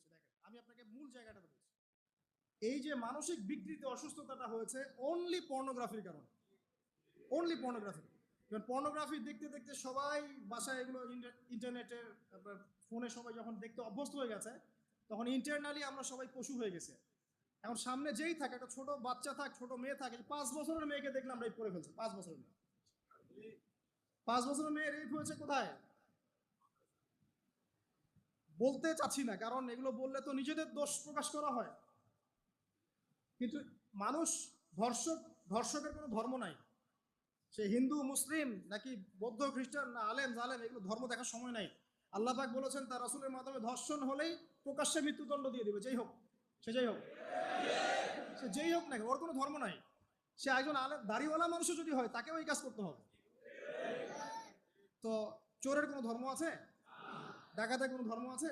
হচ্ছে, দেখেন, আমি আপনাকে মূল জায়গাটা বলছি। এই যে মানসিক বিকৃতি, অসুস্থতাটা হয়েছে অনলি পর্নোগ্রাফির কারণে। অনলি পর্নোগ্রাফি এবার পর্নোগ্রাফি দেখতে দেখতে সবাই বাসায় এগুলো ইন্টারনেটের ফোনে সবাই যখন দেখতে অভ্যস্ত হয়ে গেছে, তখন ইন্টারনালি আমরা সবাই পশু হয়ে গেছে। এখন সামনে যেই থাকে, একটা ছোট বাচ্চা থাক, ছোট মেয়ে থাকে পাঁচ বছরের মেয়েকে দেখলাম রেপ করে ফেলছে, পাঁচ বছরের মেয়ে। পাঁচ বছরের মেয়ে রেপ হয়েছে কোথায়? বলতে চাচ্ছি না কারণ এগুলো বললে তো নিজেদের দোষ প্রকাশ করা হয়। কিন্তু মানুষ ধর্ষক ধর্ষকের কোনো ধর্ম নাই। সে হিন্দু মুসলিম নাকি বৌদ্ধ খ্রিস্টান না আলেম জালেম এগুলো ধর্ম দেখার সময় নাই। আল্লাহ পাক বলেছেন তার রাসূলের মাধ্যমে ধর্ষণ হলেই প্রকাশ্যে মৃত্যুদণ্ড দিয়ে দিবে। যেই হোক সে যাই হোক। সে যেই হোক না কেন, ওর কোনো ধর্ম নাই। সে একজন আলেম দাড়িওয়ালা মানুষও যদি হয় তাকেও এই কাজ করতে হবে। তো চোরের কোনো ধর্ম আছে? ডাকাতের কোনো ধর্ম আছে?